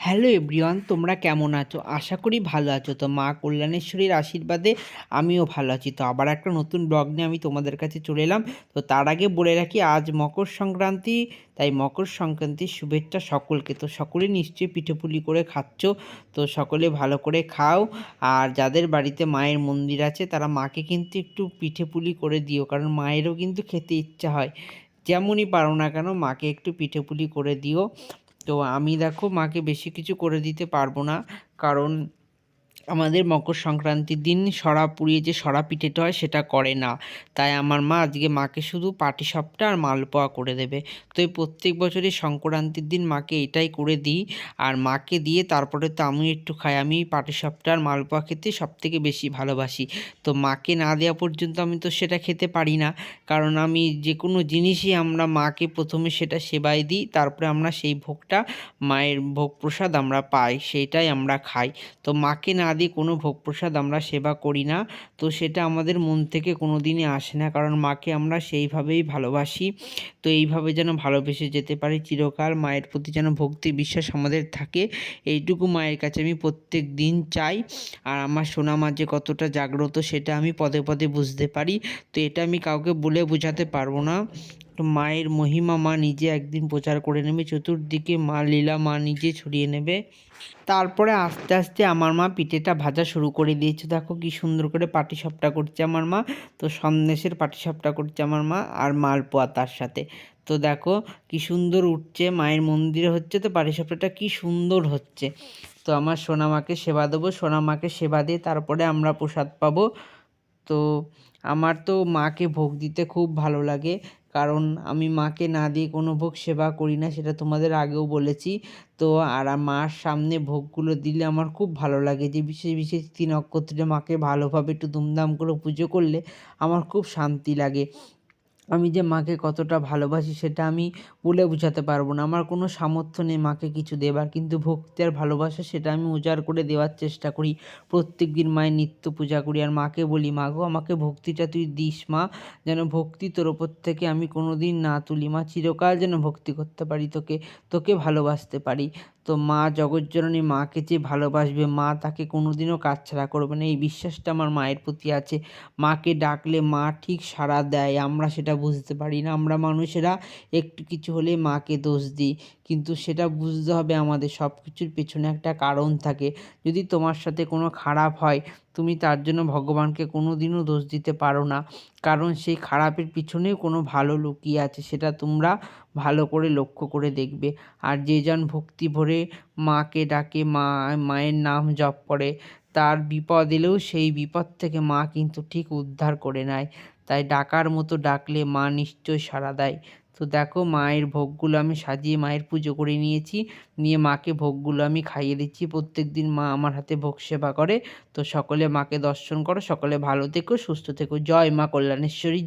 Hello everyone, তোমরা কেমন আছো? আশা করি ভালো আছো। তো মা কল্যাণেশ্বরীর আশীর্বাদে আমিও ভালো আছি। তো আবার একটা নতুন ব্লগ নিয়ে আমি তোমাদের কাছে চলে এলাম। তো তার আগে বলে রাখি, আজ মকর সংক্রান্তি, তাই মকর সংক্রান্তির শুভেচ্ছা সকলকে। তো সকলে নিশ্চয়ই পিঠেপুলি করে খাচ্ছ। তো সকলে ভালো করে খাও। আর যাদের বাড়িতে মায়ের মন্দির আছে, তারা মাকে কিন্তু একটু পিঠেপুলি করে দিও। কারণ মায়েরও কিন্তু খেতে ইচ্ছা হয়। যেমনই পারো না কেন, মাকে একটু পিঠেপুলি করে দিও। তো আমি দেখো মাকে বেশি কিছু করে দিতে পারব না। কারণ আমাদের মকর সংক্রান্তির দিন সরা পুড়িয়ে যে সরা পিঠেটা হয় সেটা করে না। তাই আমার মা আজকে মাকে শুধু পাটি পাটিসাপটা আর মালপোয়া করে দেবে। তো এই প্রত্যেক বছরই সংক্রান্তির দিন মাকে এটাই করে দিই। আর মাকে দিয়ে তারপরে তো আমি একটু খাই। আমি পাটি পাটিসাপটা আর মালপোয়া খেতে সবথেকে বেশি ভালোবাসি। তো মাকে না দেওয়া পর্যন্ত আমি তো সেটা খেতে পারি না। কারণ আমি যে কোনো জিনিসই আমরা মাকে প্রথমে সেটা সেবাই দিই। তারপরে আমরা সেই ভোগটা, মায়ের ভোগ প্রসাদ আমরা পাই। সেইটাই আমরা খাই। তো মাকে না দিয়ে কোনো ভোগ প্রসাদ আমরা সেবা করি না। তো সেটা আমাদের মন থেকে কোনো দিনই আসে না। কারণ মাকে আমরা সেইভাবেই ভালোবাসি। তো এইভাবে যেন ভালোবেসে যেতে পারি। চিরকাল মায়ের প্রতি যেন ভক্তি বিশ্বাস আমাদের থাকে। এইটুকু মায়ের কাছে আমি প্রত্যেক দিন চাই। আর আমার সোনা মা যে কতটা জাগ্রত সেটা আমি পদে পদে বুঝতে পারি। তো এটা আমি কাউকে বলে বোঝাতে পারব না। মায়ের মহিমা মা নিজে একদিন প্রচার করে নেবে, চতুর্দিকে মা লীলা মা নিজে ছড়িয়ে নেবে। তারপরে আস্তে আস্তে আমার মা পিঠেটা ভাজা শুরু করে দিয়েছে। দেখো কি সুন্দর করে পাটিসাপটা করছে আমার মা, তো সন্দেশের পাটিসাপটা করছে আমার মা আর মালপোয়া তার সাথে। তো দেখো কি সুন্দর উঠছে, মায়ের মন্দিরে হচ্ছে তো পাটিসাপটাটা কি সুন্দর হচ্ছে। তো আমার সোনামাকে সেবা দেবো সোনামাকে সেবা দিয়ে তারপরে আমরা প্রসাদ পাবো। তো আমার তো মাকে ভোগ দিতে খুব ভালো লাগে। কারণ আমি মাকে না দিয়ে কোনো ভোগ সেবা করি না, সেটা তোমাদের আগেও বলেছি। তো আর মার সামনে ভোগগুলো দিলে আমার খুব ভালো লাগে যে বিশেষ বিশেষ তিন নক্ষত্রে মাকে ভালোভাবে একটু ধুমধাম করে পুজো করলে আমার খুব শান্তি লাগে। আমি যে মাকে কতটা ভালোবাসি সেটা আমি বলে বোঝাতে পারব না। আমার কোনো সামর্থ্য নেই মাকে কিছু দেবার, কিন্তু ভক্তি আর ভালোবাসা সেটা আমি উজাড় করে দেওয়ার চেষ্টা করি। প্রত্যেক দিন মায়ের নিত্য পূজা করি আর মাকে বলি, মা গো, আমাকে ভক্তিটা তুই দিস, মা। যেন ভক্তি তোর ওপর থেকে আমি কোনো দিন না তুলি। মা, চিরকাল যেন ভক্তি করতে পারি তোকে তোকে ভালোবাসতে পারি। তো মা জগজ্জননী মাকে যে ভালোবাসবে, মা তাকে কোনোদিনও কাছছাড়া করবে না। এই বিশ্বাসটা আমার মায়ের প্রতি আছে। মাকে ডাকলে মা ঠিক সাড়া দেয়, আমরা সেটা বুঝতে পারি না। আমরা মানুষেরা একটু কিছু হলে মাকে দোষ দিই। কিন্তু সেটা বুঝতে হবে আমাদের সব কিছুর পেছনে একটা কারণ থাকে। যদি তোমার সাথে কোনো খারাপ হয়, তুমি তার জন্য ভগবানকে কোনো দিনও দোষ দিতে পারো না। কারণ সেই খারাপের পিছনেও কোনো ভালো লুকিয়ে আছে, সেটা তোমরা ভালো করে লক্ষ্য করে দেখবে। আর যে জন ভক্তি ভরে মাকে ডাকে, মা, মায়ের নাম জপ করে, তার বিপদ এলেও সেই বিপদ থেকে মা কিন্তু ঠিক উদ্ধার করে নেয়। তাই ডাকার মতো ডাকলে মা নিশ্চয় সাড়া দেয়। তো দেখো মায়ের ভোগগুলো আমি সাজিয়ে মায়ের পুজো করে নিয়েছি, নিয়ে মাকে ভোগগুলো আমি খাইয়ে দিচ্ছি। প্রত্যেক দিন মা আমার হাতে ভোগ সেবা করে। তো সকলে মাকে দর্শন করো, সকলে ভালো থেকো, সুস্থ থেকো। জয় মা কল্যাণেশ্বরী।